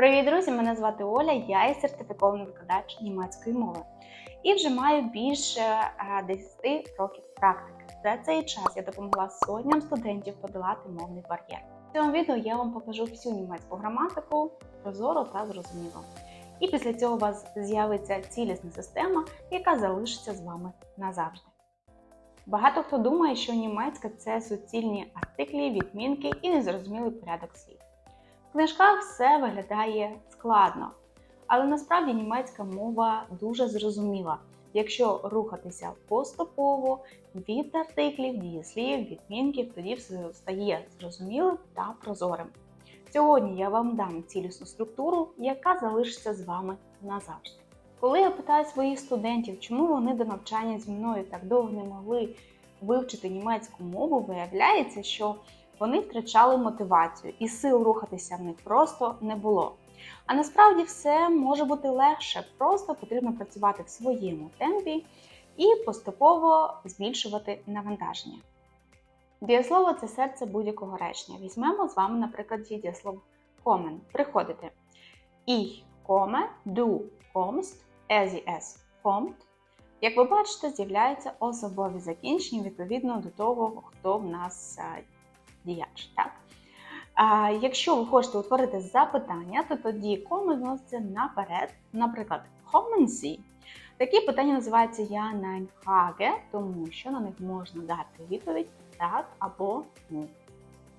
Привіт, друзі! Мене звати Оля, я є сертифікований викладач німецької мови і вже маю більше е, 10 років практики. За цей час я допомогла сотням студентів подолати мовний бар'єр. В цьому відео я вам покажу всю німецьку граматику прозоро та зрозуміло. І після цього у вас з'явиться цілісна система, яка залишиться з вами назавжди. Багато хто думає, що німецька це суцільні артиклі, відмінки і незрозумілий порядок слів. В книжках все виглядає складно, але насправді німецька мова дуже зрозуміла, якщо рухатися поступово від артиклів, дієслів, відмінків, тоді все стає зрозумілим та прозорим. Сьогодні я вам дам цілісну структуру, яка залишиться з вами назавжди. Коли я питаю своїх студентів, чому вони до навчання зі мною так довго не могли вивчити німецьку мову, виявляється, що вони втрачали мотивацію і сил рухатися в них просто не було. А насправді все може бути легше, просто потрібно працювати в своєму темпі і поступово збільшувати навантаження. Дієслово це серце будь-якого речення. Візьмемо з вами, наприклад, дієслово kommen. Приходити. Ich komme, du kommst, er es kommt. Як ви бачите, з'являються особові закінчення відповідно до того, хто в нас діяч. Так? А Якщо ви хочете утворити запитання, то тоді коми вноситься наперед. Наприклад, kommen Такі питання називаються Я nein тому що на них можна дати відповідь так або ні.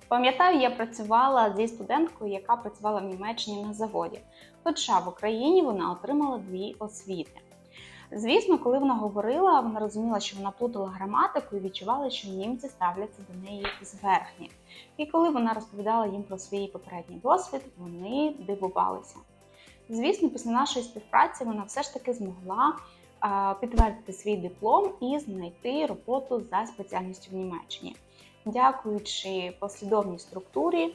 Пам'ятаю, я працювала зі студенткою, яка працювала в Німеччині на заводі. Хоча в Україні вона отримала дві освіти. Звісно, коли вона говорила, вона розуміла, що вона плутала граматику і відчувала, що німці ставляться до неї зверхні. І коли вона розповідала їм про свій попередній досвід, вони дивувалися. Звісно, після нашої співпраці вона все ж таки змогла підтвердити свій диплом і знайти роботу за спеціальністю в Німеччині. Дякуючи послідовній структурі,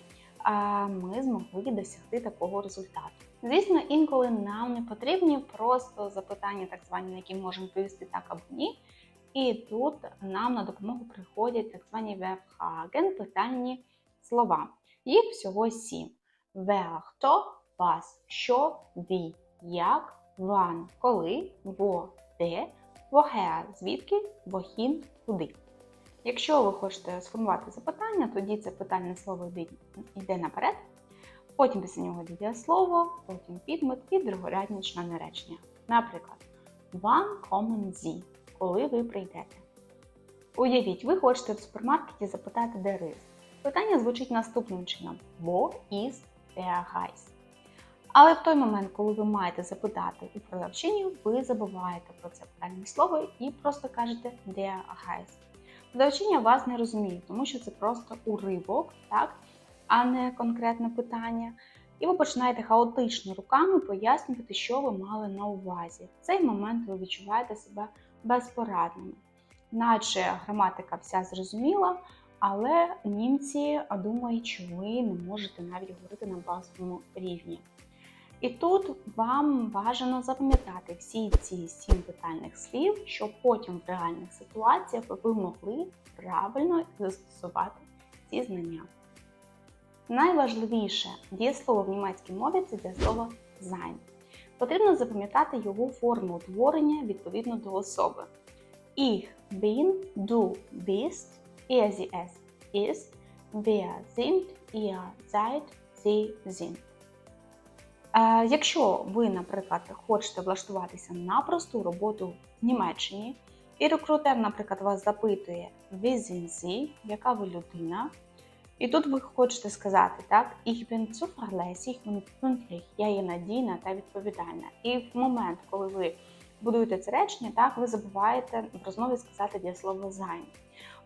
ми змогли досягти такого результату. Звісно, інколи нам не потрібні просто запитання, так звані, на які можемо відповісти так або ні. І тут нам на допомогу приходять так звані вебхаген, питальні слова. Їх всього сім: Wer, хто, вас, що, ві, як, ван, коли, во, де, woher, звідки, wohin, куди. Якщо ви хочете сформувати запитання, тоді це питальне слово йде наперед. Потім після нього дієслово, потім підмет і другорядні члени речення. Наприклад, Wann kommen Sie? Коли ви прийдете. Уявіть, ви хочете в супермаркеті запитати, де рис. Питання звучить наступним чином: Wo ist der Reis? Але в той момент, коли ви маєте запитати у продавчині, ви забуваєте про це питальне слово і просто кажете der Reis. Продавчиня вас не розуміє, тому що це просто уривок, так? А не конкретне питання. І ви починаєте хаотично руками пояснювати, що ви мали на увазі. В цей момент ви відчуваєте себе безпорадними, наче граматика вся зрозуміла, але німці думають, що ви не можете навіть говорити на базовому рівні. І тут вам бажано запам'ятати всі ці сім питальних слів, щоб потім в реальних ситуаціях ви могли правильно застосувати ці знання. Найважливіше дієслово в німецькій мові це дієслово sein. Потрібно запам'ятати його форму утворення відповідно до особи. Ich bin, du bist, er, sie, es ist, wir sind, ihr seid, sie sind. Якщо ви, наприклад, хочете влаштуватися на просту роботу в Німеччині, і рекрутер, наприклад, вас запитує Sie, яка ви людина, і тут ви хочете сказати, так, ich bin zuverlässig und pünktlich, я є надійна та відповідальна. І в момент, коли ви будуєте це речення, так, ви забуваєте в розмові сказати дієслово sein.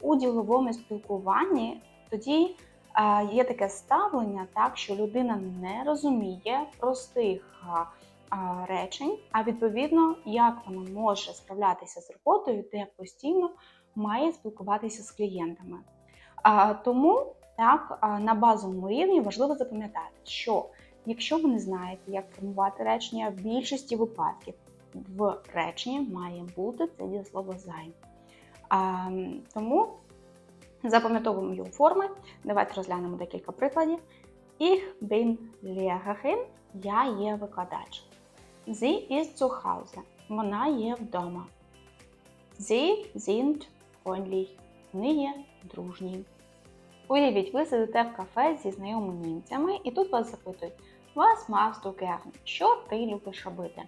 У діловому спілкуванні тоді е, є таке ставлення, так, що людина не розуміє простих е, речень, а відповідно, як вона може справлятися з роботою, де постійно має спілкуватися з клієнтами. А, Тому так, на базовому рівні важливо запам'ятати, що якщо ви не знаєте, як формувати речення, в більшості випадків в реченні має бути це дієслово. А, Тому запам'ятовуємо його форми. Давайте розглянемо декілька прикладів. Ich bin Lehrerin. Я є викладач. Sie ist zu Hause. Вона є вдома. Sie sind freundlich. Вони є дружні. Уявіть, ви сидите в кафе зі знайомими німцями, і тут вас запитують Was machst du gern? Що ти любиш робити?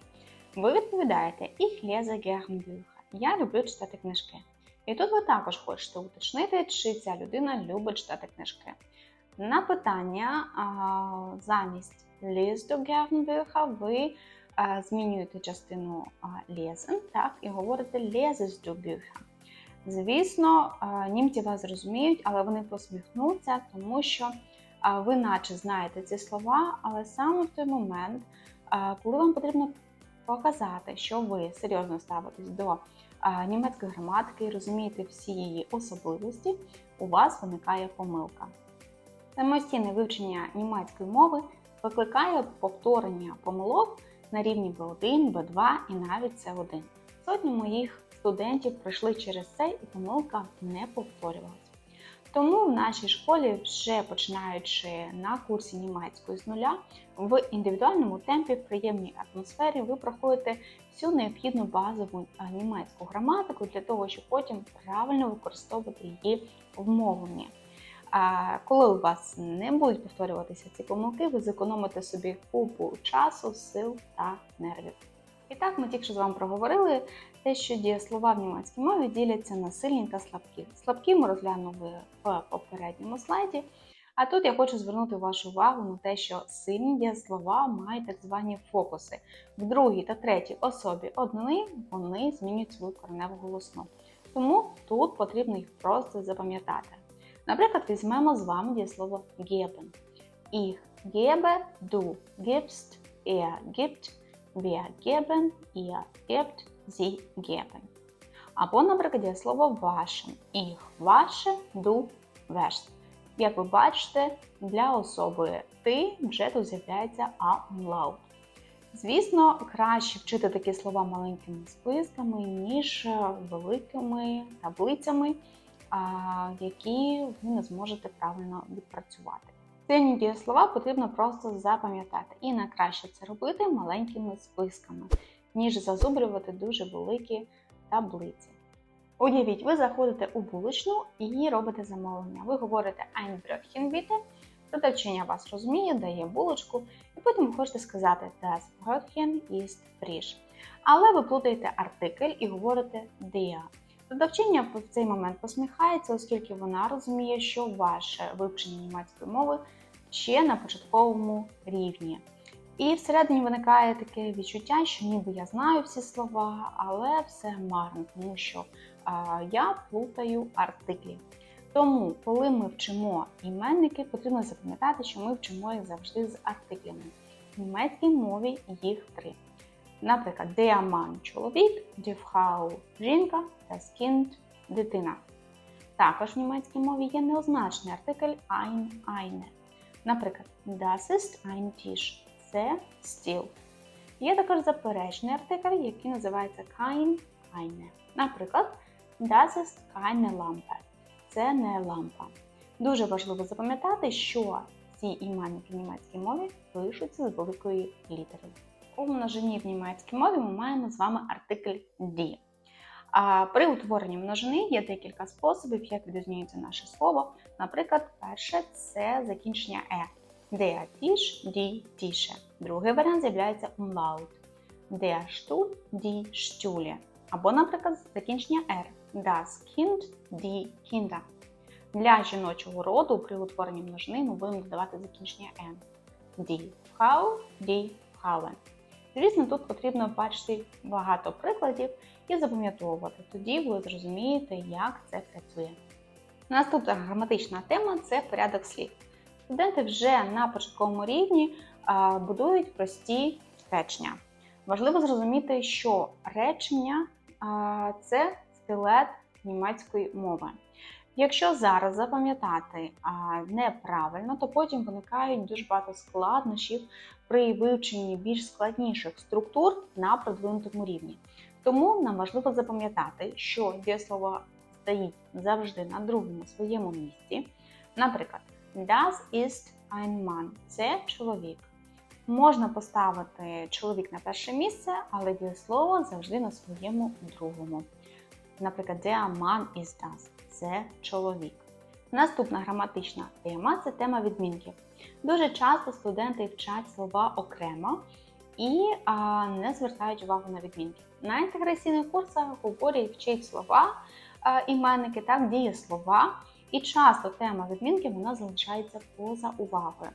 Ви відповідаєте Ich lese gern Bücher. Я люблю читати книжки. І тут ви також хочете уточнити, чи ця людина любить читати книжки. На питання а, замість liest du gern Bücher ви а, змінюєте частину а, lesen, так, і говорите lesest du Bücher. Звісно, німці вас зрозуміють, але вони посміхнуться, тому що ви наче знаєте ці слова, але саме в той момент, коли вам потрібно показати, що ви серйозно ставитесь до німецької граматики і розумієте всі її особливості, у вас виникає помилка. Самостійне вивчення німецької мови викликає повторення помилок на рівні B1, B2 і навіть C1. Сотні моїх студентів пройшли через це і помилка не повторювалася. Тому в нашій школі, вже починаючи на курсі німецької з нуля, в індивідуальному темпі, в приємній атмосфері, ви проходите всю необхідну базову німецьку граматику для того, щоб потім правильно використовувати її в мовленні. Коли у вас не будуть повторюватися ці помилки, ви зекономите собі купу часу, сил та нервів. І так, ми тільки що з вами проговорили те, що дієслова в німецькій мові діляться на сильні та слабкі. Слабкі ми розглянули в попередньому слайді. А тут я хочу звернути вашу увагу на те, що сильні дієслова мають так звані фокуси. В другій та третій особі однини вони змінюють свою кореневу голосну. Тому тут потрібно їх просто запам'ятати. Наприклад, візьмемо з вами дієслово geben. Ich gebe, du gibst, er gibt, wir geben, ihr gebt, sie geben. Або, наприклад, дієслово ваше. Ich ваше, du wäschst. Як ви бачите, для особи ти вже тут з'являється umlaut. Звісно, краще вчити такі слова маленькими списками, ніж великими таблицями які ви не зможете правильно відпрацювати. Сильні дієслова потрібно просто запам'ятати, і найкраще це робити маленькими списками, ніж зазубрювати дуже великі таблиці. Уявіть, ви заходите у булочну і робите замовлення. Ви говорите ein Brötchen bitte, продавчиня вас розуміє, дає булочку, і потім хочете сказати das Brötchen ist frisch. Але ви плутаєте артикль і говорите der. Продавчиня в цей момент посміхається, оскільки вона розуміє, що ваше вивчення німецької мови ще на початковому рівні. І всередині виникає таке відчуття, що ніби я знаю всі слова, але все марно, тому що а, я плутаю артиклі. Тому, коли ми вчимо іменники, потрібно запам'ятати, що ми вчимо їх завжди з артиклями. В німецькій мові їх три. Наприклад, Mann – чоловік, Frau – жінка, das Kind – дитина. Також в німецькій мові є неозначний артикль ein, eine. Наприклад, das ist ein Tisch – це стіл. Є також заперечний артикль, який називається kein, eine. Наприклад, das ist keine Lampe – це не лампа. Дуже важливо запам'ятати, що ці іменники в німецькій мові пишуться з великої літери. У множині в німецькій мові ми маємо з вами артикль die. А при утворенні множини є декілька способів, як відрізняється наше слово. Наприклад, перше це закінчення е. Der Tisch, die Tische. Другий варіант з'являється umlaut. Der Stuhl, die Stühle. Або, наприклад, закінчення R. Das Kind, die Kinder. Для жіночого роду при утворенні множини ми будемо додавати закінчення N. Die Frau, die Frauen. Звісно, тут потрібно бачити багато прикладів і запам'ятовувати. Тоді ви зрозумієте, як це працює. Наступна граматична тема це порядок слів. Студенти вже на початковому рівні будують прості речення. Важливо зрозуміти, що речення це стилет німецької мови. Якщо зараз запам'ятати неправильно, то потім виникають дуже багато складнощів при вивченні більш складніших структур на продвинутому рівні. Тому нам важливо запам'ятати, що дієслово стоїть завжди на другому своєму місці. Наприклад, das ist ein Mann – це чоловік. Можна поставити чоловік на перше місце, але дієслово завжди на своєму другому. Наприклад, der Mann ist das – це чоловік. Наступна граматична тема це тема відмінків. Дуже часто студенти вчать слова окремо і а, не звертають увагу на відмінки. На інтеграційних курсах говорять вчить слова, а, іменники, так, дієслова, і часто тема відмінків вона залишається поза увагою.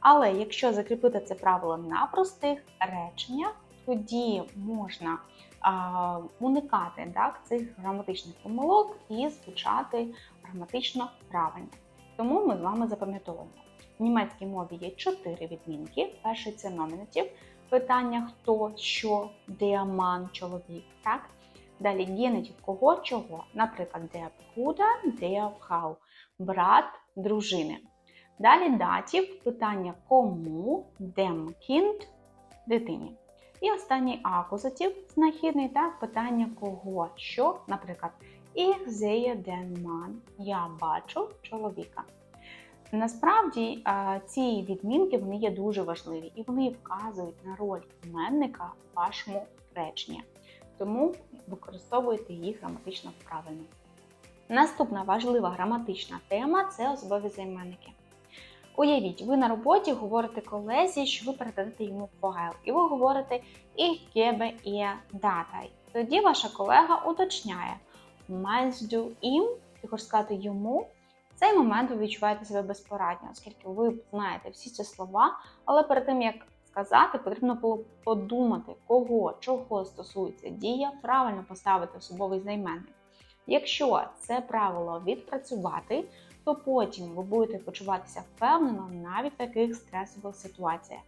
Але якщо закріпити це правило на простих реченнях, тоді можна а, уникати так, цих граматичних помилок і звучати граматично правильно. Тому ми з вами запам'ятовуємо. В німецькій мові є чотири відмінки. Перший це номінатив, питання хто, що, Mann, чоловік. Так? Далі генетив кого, чого. Наприклад, der Bruder, der Frau, брат, дружини. Далі датів, питання кому, dem Kind, дитині. І останній акузатив, знахідний, так, питання кого, що, наприклад, Ich sehe den Mann, я бачу чоловіка. Насправді ці відмінки вони є дуже важливі і вони вказують на роль іменника в вашому реченні. Тому використовуйте їх граматично правильно. Наступна важлива граматична тема це особові займенники. Уявіть, ви на роботі говорите колезі, що ви передадете йому файл, і ви говорите «Ich gebe ihr Datei». Тоді ваша колега уточняє «Meinst du ihm?» Ти хочеш сказати йому. В цей момент ви відчуваєте себе безпорадньо, оскільки ви знаєте всі ці слова, але перед тим як сказати, потрібно було подумати, кого, чого стосується дія, правильно поставити особовий займенник. Якщо це правило відпрацювати, то потім ви будете почуватися впевнено навіть в таких стресових ситуаціях.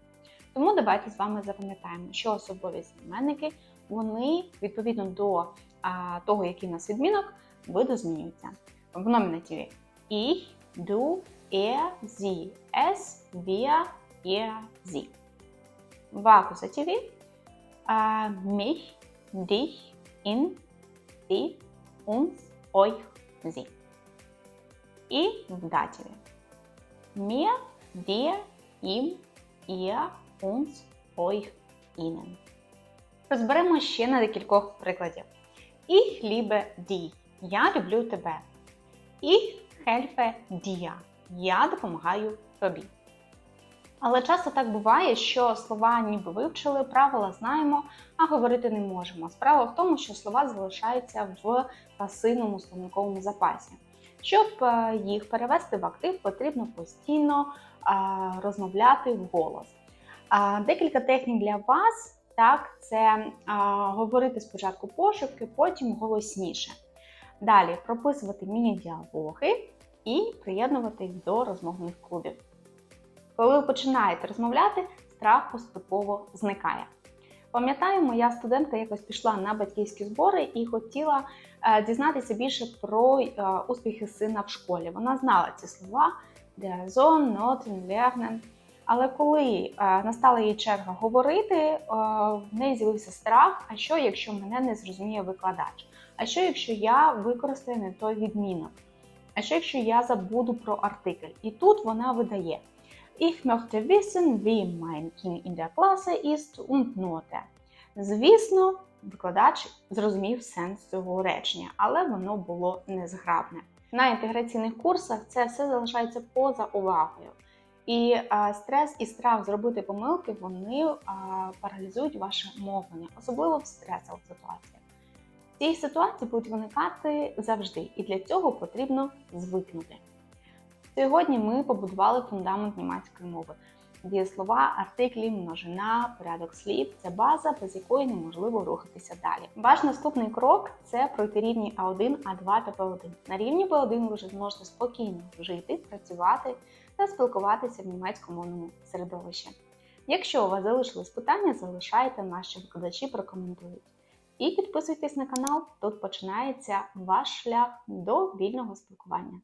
Тому давайте з вами запам'ятаємо, що особові займенники вони відповідно до а, того, який у нас відмінок, видозмінюються. В номінативі ich, du, er, sie, es, wir, ihr, sie. В акузативі а, mich, dich, ihn, sie, uns, euch, sie. І в датіві mir, dir, ihm, ihr, uns, euch, ihnen. Розберемо ще на декількох прикладів. Ich liebe dich. Я люблю тебе. Ich helfe dir. Я допомагаю тобі. Але часто так буває, що слова ніби вивчили, правила знаємо, а говорити не можемо. Справа в тому, що слова залишаються в пасивному словниковому запасі. Щоб е, їх перевести в актив, потрібно постійно розмовляти вголос. Декілька технік для вас. Так, це говорити спочатку пошепки, потім голосніше. Далі прописувати міні-діалоги і приєднувати їх до розмовних клубів. Коли ви починаєте розмовляти, страх поступово зникає. Пам'ятаю, моя студентка якось пішла на батьківські збори і хотіла е, дізнатися більше про е, успіхи сина в школі. Вона знала ці слова: der Sohn, Lernen. Але коли е, настала її черга говорити, в неї з'явився страх: а що, якщо мене не зрозуміє викладач? А що, якщо я використаю не той відмінок? А що, якщо я забуду про артикль? І тут вона видає: Ich möchte wissen, wie mein Kind in der Klasse ist und Note. Звісно, викладач зрозумів сенс цього речення, але воно було незграбне. На інтеграційних курсах це все залишається поза увагою. І а, стрес і страх зробити помилки вони а, паралізують ваше мовлення, особливо в стресових ситуаціях. Ці ситуації будуть виникати завжди, і для цього потрібно звикнути. Сьогодні ми побудували фундамент німецької мови. Дієслова, артиклі, множина, порядок слів це база, без якої неможливо рухатися далі. Ваш наступний крок це пройти рівні А1, А2 та П1. На рівні П1 ви вже зможете спокійно жити, працювати та спілкуватися в німецькомовному середовищі. Якщо у вас залишились питання, залишайте наші викладачі прокоментують. І підписуйтесь на канал, тут починається ваш шлях до вільного спілкування.